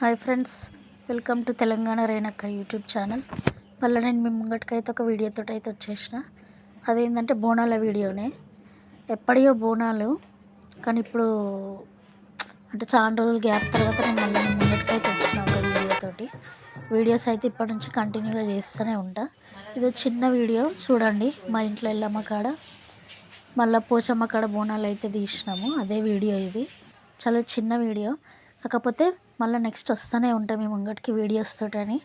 Hi friends welcome to Telangana Renakka YouTube channel. మళ్ళీ నేను మీ ముంగటికైతే ఒక వీడియోతో అయితే వచ్చేసిన. అదేంటంటే బోనాల వీడియోనే. ఎప్పటియో బోనాలు కానీ ఇప్పుడు అంటే చాలా రోజులు గ్యాప్ తర్వాత నేను మళ్ళీ ముంగటికైతే వచ్చిన ఒక వీడియోతోటి వీడియోస్ అయితే ఇప్పటి నుంచి కంటిన్యూగా చేస్తూనే ఉంటా. ఇది చిన్న వీడియో చూడండి మా ఇంట్లో వెళ్ళమ్మ కాడ మళ్ళీ పోచమ్మ కాడ బోనాలు అయితే తీసినాము. అదే వీడియో ఇది. చాలా చిన్న వీడియో. కాకపోతే మళ్ళీ నెక్స్ట్ వస్తూనే ఉంటాం మీ ముంగటికి వీడియోస్ తోటని.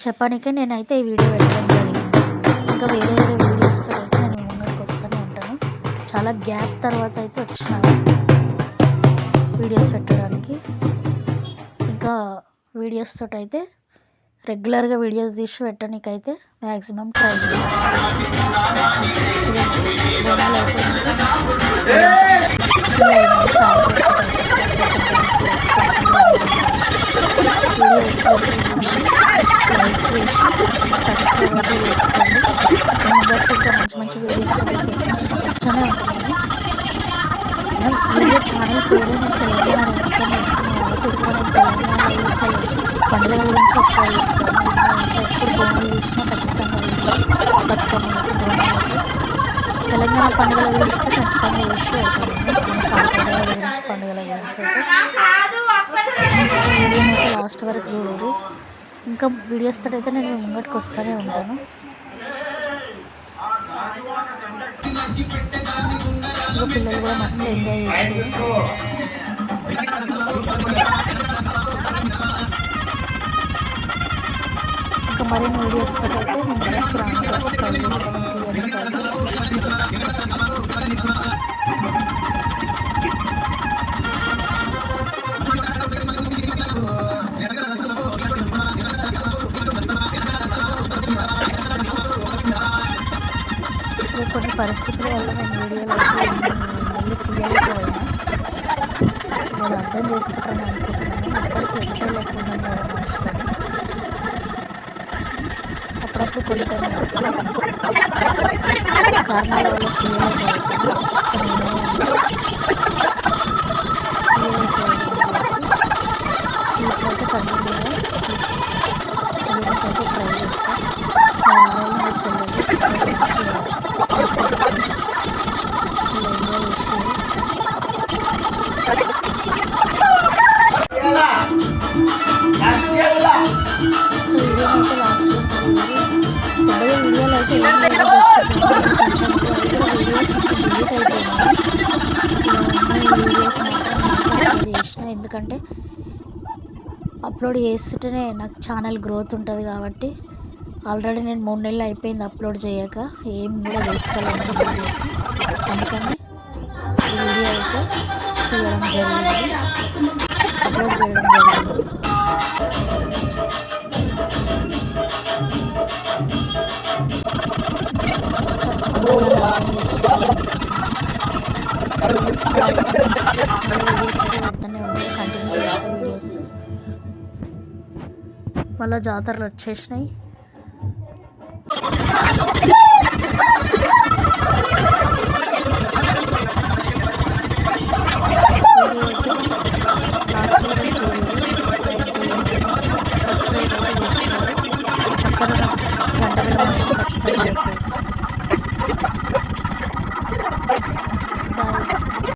చెప్పడానికే నేనైతే ఈ వీడియో పెట్టడం జరిగింది. ఇంకా వేరే వేరే వీడియోస్ అయితే నేను ముంగటికి వస్తూనే ఉంటాను. చాలా గ్యాప్ తర్వాత అయితే వచ్చినాను వీడియోస్ పెట్టడానికి. ఇంకా వీడియోస్ తోటి అయితే రెగ్యులర్గా వీడియోస్ తీసి పెట్టడానికైతే మ్యాక్సిమం ట్రై మంచి మంచి వీడియోస్ వస్తూనే ఉంటుంది వీడియో ఛానల్ పేరు నేను తెలంగాణ పండుగల గురించి ఎక్కువ ఎప్పుడు బోనాలు చూసినా ఖచ్చితంగా బతుకమ్మ తెలంగాణ పండుగల గురించి ఖచ్చితంగా చూసి వెళ్తాను గురించి పండుగల గురించి అయితే లాస్ట్ వరకు చూడదు ఇంకా వీడియోస్ తోటి అయితే నేను ముంగటికి వస్తూనే ఉంటాను ఇంకా పిల్లలు కూడా మస్తు ఎంజాయ్ చేస్తారు ఇంకా మరిన్ని వీడియోస్ అయితే నేను నెక్స్ట్ రావడానికి పరిస్థితుల వల్ల నేను వీడియోలో అయితే మళ్ళీ తీయలేకపోయినా నేను అర్థం చేసుకుంటాను అనుకుంటున్నాను. అప్పటికి ఎంతలేకుండా మనుషులని అప్పుడప్పుడు కొన్ని కారణాల వల్ల తీయలేకపోతున్నాను ఎందుకంటే అప్లోడ్ చేస్తుంటేనే నాకు ఛానల్ గ్రోత్ ఉంటుంది కాబట్టి ఆల్రెడీ నేను మూడు నెలలు అయిపోయింది అప్లోడ్ చేయక ఏం కూడా చేస్తలేను అందుకని వీడియో అయితే తీయడం జరిగింది. అప్లోడ్ చేయడం జరిగింది. మళ్ళీ జాతరలు వచ్చేసినాయి.